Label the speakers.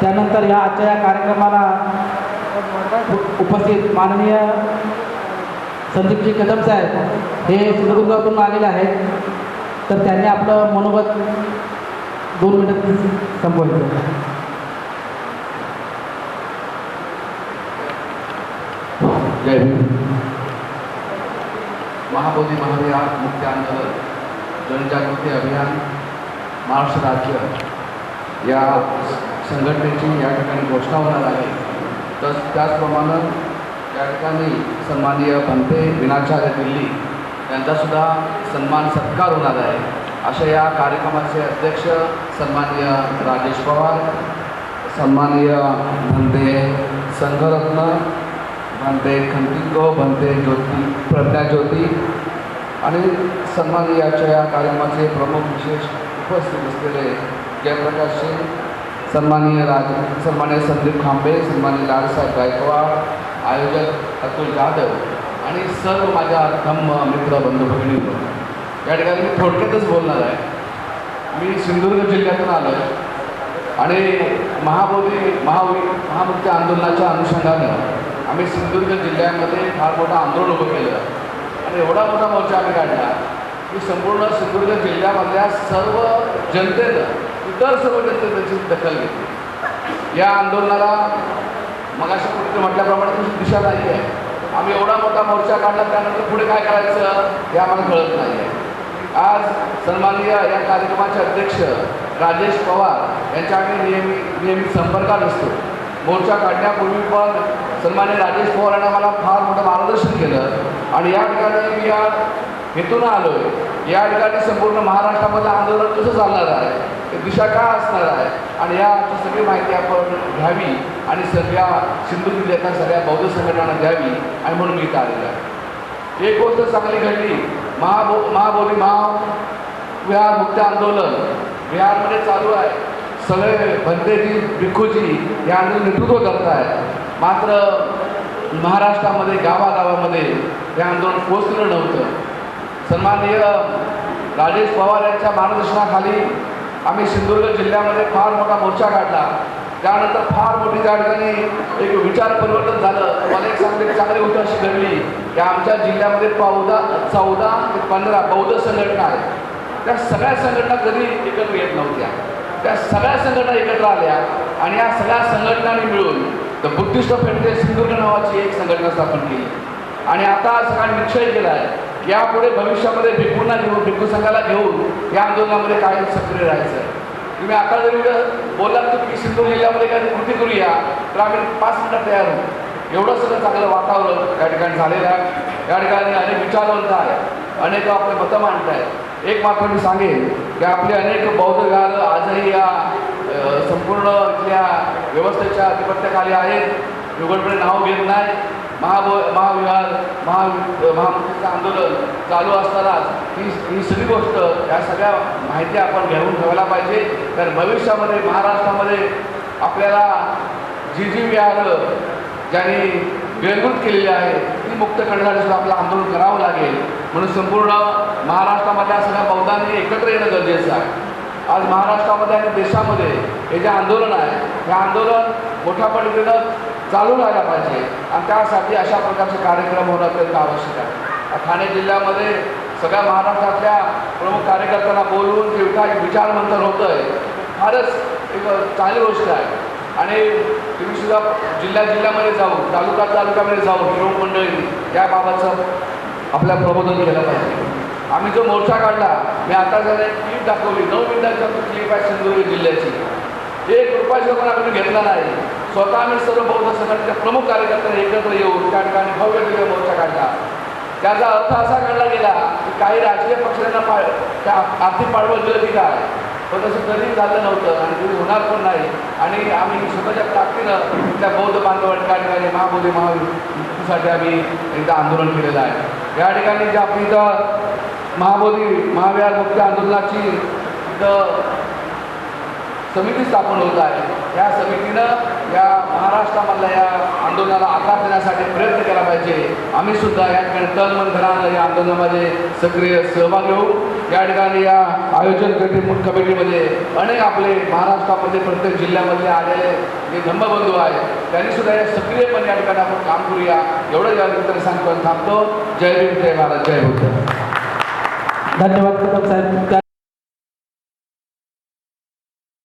Speaker 1: त्यानंतर या आजच्या या कार्यक्रमाला उपस्थित माननीय संदीपजी कदम साहेब हे सिंधुदुर्गातून आलेले आहेत. तर त्यांनी आपलं मनोगत दोन मिनिटात संपवायचं.
Speaker 2: जय भीम. महाबोधी महाविहार मुक्ती आंदोलन जनजागृती अभियान महाराष्ट्र राज्य या संघटनेची या ठिकाणी घोषणा होणार आहे. तर त्याचप्रमाणे या ठिकाणी सन्माननीय पंते विनाचार्य दिल्ली यांचासुद्धा सन्मान सत्कार होणार आहे. अशा या कार्यक्रमाचे अध्यक्ष सन्माननीय राजेश पवार सन्माननीय भंते संघरत्न भंते खंतिको भंते ज्योती प्रज्ञा ज्योती आणि सन्माननीयाच्या या कार्यक्रमाचे प्रमुख विशेष उपस्थित असलेले जयप्रकाश सिंग सन्माननीय राज सन्माननीय संदीप खांबे सन्माननीय लालसाहेब गायकवाड आयोजक अतुल जाधव आणि सर्व माझ्या धम्म मित्र बंधू भगिनी या ठिकाणी मी थोडक्यातच बोलणार आहे. मी सिंधुदुर्ग जिल्ह्यातून आलो आहे आणि महाबोधी महावी महामुक्ती आंदोलनाच्या अनुषंगानं आम्ही सिंधुदुर्ग जिल्ह्यामध्ये फार मोठं आंदोलन उभं केलं आणि एवढा मोठा मोर्चा आम्ही काढला की संपूर्ण सिंधुदुर्ग जिल्ह्यामधल्या सर्व जनतेनं इतर सर्व जनतेनं त्याची दखल घेतली. या आंदोलनाला मगाशी कुठे म्हटल्याप्रमाणे तुमची दिशा नाही आहे आम्ही एवढा मोठा मोर्चा काढला त्यानंतर पुढे काय करायचं हे आम्हाला कळत नाही आहे आज सन्माननीय या कार्यक्रमाचे अध्यक्ष राजेश पवार यांच्या आम्ही नेहमी नेहमी संपर्कात असतो. मोर्चा काढण्यापूर्वी पण सन्मान्य राजेश पवार यांना मला फार मोठं मार्गदर्शन केलं. आणि या ठिकाणी मी या हेतून आलो आहे या ठिकाणी संपूर्ण महाराष्ट्रामधलं आंदोलन कसं चालणार आहे? दिशा का असणार आहे. आणि याची सगळी माहिती आपण घ्यावी आणि सगळ्या सिंधू जिल्ह्यातल्या सगळ्या बौद्ध संघटनांना द्यावी आणि म्हणून मी इथं आलेलं आहे. एक गोष्ट चांगली घडली. महाबो महाबोली महा विहार मुक्त आंदोलन बिहारमध्ये चालू आहे. सगळे भंतेजी भिखूजी हे आंदोलन नेतृत्व करत आहेत मात्र महाराष्ट्रामध्ये गावागावामध्ये हे आंदोलन पोचलेलं नव्हतं. सन्माननीय राजेश पवार यांच्या मार्गदर्शनाखाली आम्ही सिंधुदुर्ग जिल्ह्यामध्ये फार मोठा मोर्चा काढला. त्यानंतर फार मोठी त्या ठिकाणी एक विचार परिवर्तन झालं. मला एक चांगली चांगली गोष्ट अशी घडली. की आमच्या जिल्ह्यामध्ये चौदा चौदा ते पंधरा बौद्ध संघटना आहेत. त्या सगळ्या संघटना कधी एकत्र येत नव्हत्या. त्या सगळ्या संघटना एकत्र आल्या आणि या सगळ्या संघटनांनी मिळून द बुद्धिस्ट फेडरेशन सिंधुदुर्ग नावाची एक संघटना स्थापन केली. आणि आता सगळ्यांनी निश्चय केला आहे यापुढे भविष्यामध्ये भिकूंना घेऊन भिकू संघाला घेऊन या आंदोलनामध्ये काय सक्रिय राहायचं आहे तुम्ही आता जरी उद्या बोललात की सिंधू जिल्ह्यामध्ये काही कृती करूया तर आम्ही पाच मिनिटात तयार होऊ एवढं सगळं चांगलं वातावरण या ठिकाणी झालेलं आहे. या ठिकाणी अनेक विचारवंत आहे अनेक आपले मतं मांडत आहेत. एक मात्र मी सांगेन की आपले अनेक बौद्ध गाल आजही या संपूर्ण इथल्या व्यवस्थेच्या अधिपत्याखाली आहेत. युगडपणे नाव घेत नाही महाभ महाविहार महा महामुक्तीचं आंदोलन चालू असतानाच ही ही सगळी गोष्ट या सगळ्या माहिती आपण घेऊन ठेवायला पाहिजे. तर भविष्यामध्ये महाराष्ट्रामध्ये आपल्याला जी जी विहारं ज्यांनी वेळभूत केलेली आहे ती मुक्त करण्यासाठी सुद्धा आपलं आंदोलन करावं लागेल. म्हणून संपूर्ण महाराष्ट्रामधल्या सगळ्या बौद्धांनी एकत्र येणं गरजेचं आहे. आज महाराष्ट्रामध्ये आणि देशामध्ये हे जे आंदोलन आहे हे आंदोलन मोठ्या पद्धतीनं चालू राहायला पाहिजे. आणि त्यासाठी अशा प्रकारचे कार्यक्रम होणं अत्यंत आवश्यक आहे. ठाणे जिल्ह्यामध्ये सगळ्या महाराष्ट्रातल्या प्रमुख कार्यकर्त्यांना बोलवून जेवढा काय विचारमंथन होतं आहे फारच एक चांगली गोष्ट आहे. आणि तुम्ही सुद्धा जिल्ह्या जिल्ह्यामध्ये जाऊन तालुका तालुक्यामध्ये जाऊन प्रमुख मंडळी याबाबतचं आपल्या प्रबोधन केलं पाहिजे. आम्ही जो मोर्चा काढला मी आता जर एक क्लिप दाखवली. नऊ मिनिटांच्या क्लिप आहे सिंधुदुर्ग जिल्ह्याची. एक रुपयाचा पण आपण घेतला नाही. स्वतः आम्ही सर्व बौद्ध संघटनेच्या प्रमुख कार्यकर्त्यांनी एकत्र येऊन त्या ठिकाणी भव्य दिव्य मोर्चा काढला. त्याचा अर्थ असा काढला गेला की काही राजकीय पक्षांना पा त्या आर्थिक पाठबळ दिलं की काय पण तसं कधीच झालं नव्हतं आणि कधी होणार पण नाही. आणि आम्ही स्वतःच्या ताकदीनं त्या बौद्ध बांधवांच्या त्या ठिकाणी महाबोधी महायुतीसाठी आम्ही एकदा आंदोलन केलेलं आहे. या ठिकाणी जे आपली इथं महाबोधी महाविहार मुक्ती आंदोलनाची इथं समिती स्थापन होत आहे. या समितीनं या महाराष्ट्रामधल्या या आंदोलनाला आकार देण्यासाठी प्रयत्न केला पाहिजे. आम्ही सुद्धा या ठिकाणी तन घरानं या आंदोलनामध्ये सक्रिय सहभागी होऊ या ठिकाणी या आयोजन कमिटी कमिटीमध्ये अनेक आपले महाराष्ट्रामध्ये प्रत्येक जिल्ह्यामधले आलेले जे धम्मबंधू आहेत त्यांनी सुद्धा या सक्रियपणे या ठिकाणी आपण काम करूया. एवढं या निमित्ताने सांगतो आणि थांबतो. जय भीम जय भारत जय बुद्ध.
Speaker 1: धन्यवाद कदम साहेब.